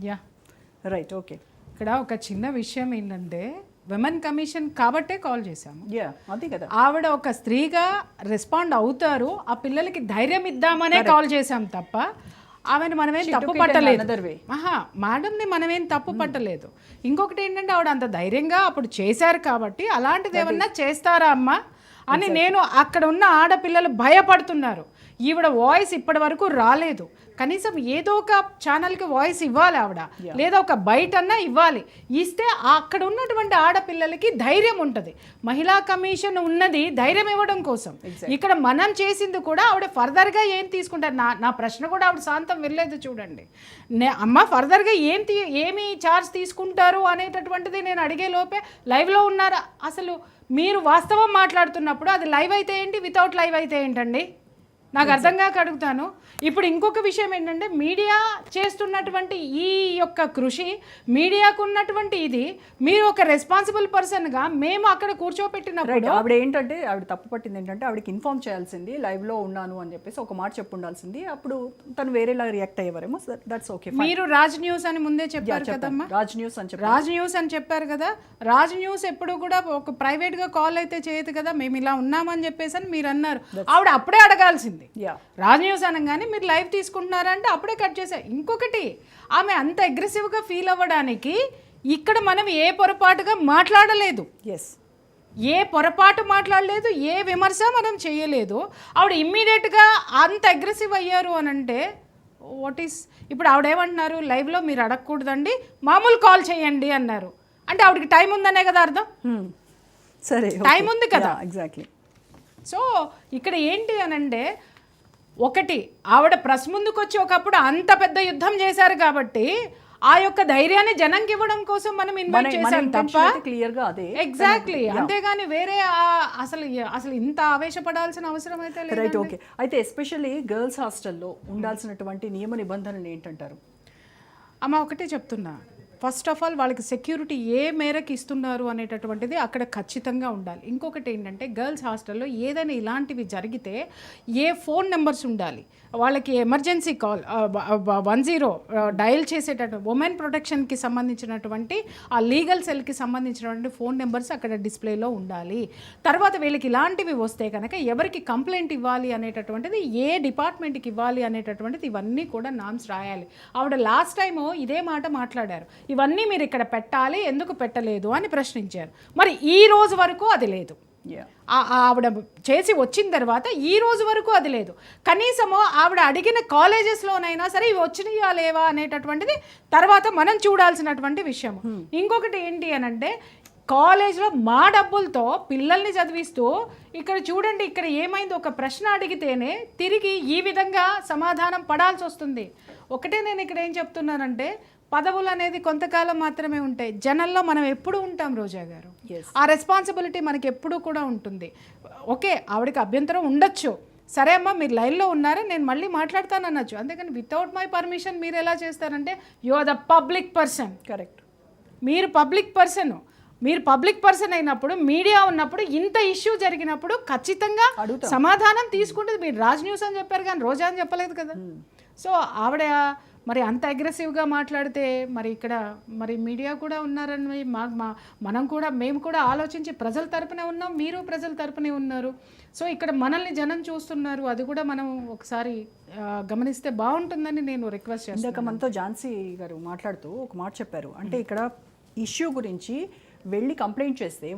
Yeah right okay ఇక్కడ ఒక చిన్న విషయం ఏంటంటే విమెన్ కమిషన్ కాబట్టే కాల్ చేశాము. యా అదే కదా. ఆవిడ ఒక స్త్రీగా రెస్పాండ్ అవుతారు ఆ పిల్లలకి ధైర్యం ఇద్దామనే కాల్ చేశాం తప్ప ఆమెను మనమేం తప్పు పట్టలేదు. మేడంని మనమేం తప్పు పట్టలేదు. ఇంకొకటి ఏంటంటే ఆవిడ అంత ధైర్యంగా అప్పుడు చేశారు కాబట్టి అలాంటిది ఏమన్నా చేస్తారా అమ్మా? అని నేను అక్కడ ఉన్న ఆడపిల్లలు భయపడుతున్నారు. ఈవిడ వాయిస్ ఇప్పటి వరకు రాలేదు. కనీసం ఏదో ఒక ఛానల్కి వాయిస్ ఇవ్వాలి ఆవిడ. లేదా ఒక బయటన్నా ఇవ్వాలి. ఇస్తే అక్కడ ఉన్నటువంటి ఆడపిల్లలకి ధైర్యం ఉంటుంది. మహిళా కమిషన్ ఉన్నది ధైర్యం ఇవ్వడం కోసం. ఇక్కడ మనం చేసింది కూడా ఆవిడ ఫర్దర్గా ఏం తీసుకుంటారు? నా నా ప్రశ్న కూడా ఆవిడ శాంతం వెళ్ళలేదు చూడండి. నే అమ్మ ఫర్దర్గా ఏం తీ ఏమి చార్జ్ తీసుకుంటారు అనేటటువంటిది నేను అడిగే లోపే లైవ్లో ఉన్నారా? అసలు మీరు వాస్తవం మాట్లాడుతున్నప్పుడు అది లైవ్ అయితే ఏంటి? వితౌట్ లైవ్ అయితే ఏంటండి? నాకు అర్థం కాక అడుగుతాను. ఇప్పుడు ఇంకొక విషయం ఏంటంటే మీడియా చేస్తున్నటువంటి ఈ యొక్క కృషి మీడియాకు ఉన్నటువంటి ఇది మీరు ఒక రెస్పాన్సిబుల్ పర్సన్గా మేము అక్కడ కూర్చోపెట్టినప్పుడు ఆవిడ ఏంటంటే ఆవిడ తప్పు పట్టింది ఏంటంటే ఆవిడకి ఇన్ఫార్మ్ చేయాల్సింది live లో ఉన్నాను అని చెప్పేసి ఒక మాట చెప్పు ఉండాల్సింది అప్పుడు తను వేరేలా రియాక్ట్ అయ్యేవారేమో దట్స్ ఓకే మీరు రాజ్ న్యూస్ అని ముందే చెప్పారు కదమ్మా. రాజ్ న్యూస్ అని చెప్పి రాజ్ న్యూస్ అని చెప్పారు కదా. రాజ్ న్యూస్ ఎప్పుడు కూడా ఒక ప్రైవేట్గా కాల్ అయితే చేయదు కదా మేము ఇలా ఉన్నామని చెప్పేసి అని మీరు అన్నారు. ఆవిడ అప్పుడే అడగాల్సింది. యా రాజ్ న్యూస్ అనగానే మీరు లైవ్ తీసుకుంటున్నారా అంటే అప్పుడే కట్ చేశారు ఇంకొకటి ఆమె అంత అగ్రెసివ్గా ఫీల్ అవ్వడానికి ఇక్కడ మనం ఏ పొరపాటుగా మాట్లాడలేదు. ఎస్ ఏ పొరపాటు మాట్లాడలేదు ఏ విమర్శ మనం చేయలేదు. ఆవిడ ఇమ్మీడియట్గా అంత అగ్రెసివ్ అయ్యారు అని అంటే వాట్ ఈస్ ఇప్పుడు ఆవిడ ఏమంటున్నారు? లైవ్లో మీరు అడగకూడదండి మామూలు కాల్ చేయండి అన్నారు. అంటే ఆవిడకి టైం ఉందనే కదా అర్థం? Hmm. సరే Time ఉంది కదా. ఎగ్జాక్ట్లీ సో ఇక్కడ ఏంటి అని అంటే ఒకటి ఆవిడ ప్రెస్ ముందుకు వచ్చి ఒకప్పుడు అంత పెద్ద యుద్ధం చేశారు కాబట్టి ఆ యొక్క ధైర్యాన్ని జనంకి ఇవ్వడం కోసం మనం ఇన్వైట్ చేశాం తప్ప క్లియర్గా అదే ఎగ్జాక్ట్లీ అంతేగాని వేరే అసలు అసలు ఇంత ఆవేశపడాల్సిన అవసరం అయితే లేదు రైట్ ఓకే అయితే ఎస్పెషల్లీ గర్ల్స్ హాస్టల్లో ఉండాల్సినటువంటి నియమ నిబంధనలు ఏంటంటారు? అమ్మ ఒకటే చెప్తున్నా. ఫస్ట్ ఆఫ్ ఆల్ వాళ్ళకి సెక్యూరిటీ ఏ మేరకు ఇస్తున్నారు అనేటటువంటిది అక్కడ ఖచ్చితంగా ఉండాలి. ఇంకొకటి ఏంటంటే గర్ల్స్ హాస్టల్లో ఏదైనా ఇలాంటివి జరిగితే ఏ ఫోన్ నెంబర్స్ ఉండాలి. వాళ్ళకి emergency call one zero dial చేసేటట్టు ఉమెన్ ప్రొటెక్షన్కి సంబంధించినటువంటి ఆ లీగల్ సెల్కి సంబంధించినటువంటి ఫోన్ నెంబర్స్ అక్కడ డిస్ప్లేలో ఉండాలి. తర్వాత వీళ్ళకి ఇలాంటివి వస్తే కనుక ఎవరికి కంప్లైంట్ ఇవ్వాలి అనేటటువంటిది ఏ డిపార్ట్మెంట్కి ఇవ్వాలి అనేటటువంటిది ఇవన్నీ కూడా నామ్స్ రాయాలి. ఆవిడ లాస్ట్ టైము ఇదే మాట మాట్లాడారు. ఇవన్నీ మీరు ఇక్కడ పెట్టాలి ఎందుకు పెట్టలేదు అని ప్రశ్నించారు. మరి ఈ రోజు వరకు అది లేదు. ఆవిడ చేసి వచ్చిన తర్వాత ఈ రోజు వరకు అది లేదు. కనీసము ఆవిడ అడిగిన కాలేజెస్లోనైనా సరే ఇవి వచ్చినాయా లేవా అనేటటువంటిది తర్వాత మనం చూడాల్సినటువంటి విషయం. ఇంకొకటి ఏంటి అని అంటే కాలేజ్లో మా డబ్బులతో పిల్లల్ని చదివిస్తూ ఇక్కడ చూడండి ఇక్కడ ఏమైంది? ఒక ప్రశ్న అడిగితేనే తిరిగి ఈ విధంగా సమాధానం పడాల్సి వస్తుంది. ఒకటే నేను ఇక్కడ ఏం చెప్తున్నానంటే పదవులు అనేది కొంతకాలం మాత్రమే ఉంటాయి. జనంలో మనం ఎప్పుడు ఉంటాం రోజా గారు? Yes. ఆ రెస్పాన్సిబిలిటీ మనకి ఎప్పుడూ కూడా ఉంటుంది. ఓకే ఆవిడకి అభ్యంతరం ఉండొచ్చు. సరే అమ్మా మీరు లైన్లో ఉన్నారా? నేను మళ్ళీ మాట్లాడతాను అనొచ్చు. అంతేకాని వితౌట్ మై పర్మిషన్ మీరు ఎలా చేస్తారంటే you are the public person correct మీరు పబ్లిక్ పర్సన్ మీరు పబ్లిక్ పర్సన్ అయినప్పుడు మీడియా ఉన్నప్పుడు ఇంత ఇష్యూ జరిగినప్పుడు ఖచ్చితంగా. సమాధానం తీసుకుంటుంది. మీరు రాజ్ న్యూస్ అని చెప్పారు కానీ రోజా అని చెప్పలేదు కదా. సో ఆవిడ మరి అంత అగ్రెసివ్గా మాట్లాడితే మరి ఇక్కడ మరి మీడియా కూడా ఉన్నారని మా మా- మనం కూడా మేము కూడా ఆలోచించి ప్రజల తరపునే ఉన్నాం మీరు ప్రజల తరపునే ఉన్నారు. సో ఇక్కడ మనల్ని జనం చూస్తున్నారు అది కూడా మనం ఒకసారి గమనిస్తే బాగుంటుందని నేను రిక్వెస్ట్ చేస్తాను ఇందాక మనతో ఝాన్సీ గారు మాట్లాడుతూ ఒక మాట చెప్పారు. అంటే ఇక్కడ ఇష్యూ గురించి వెళ్ళి కంప్లైంట్ చేస్తే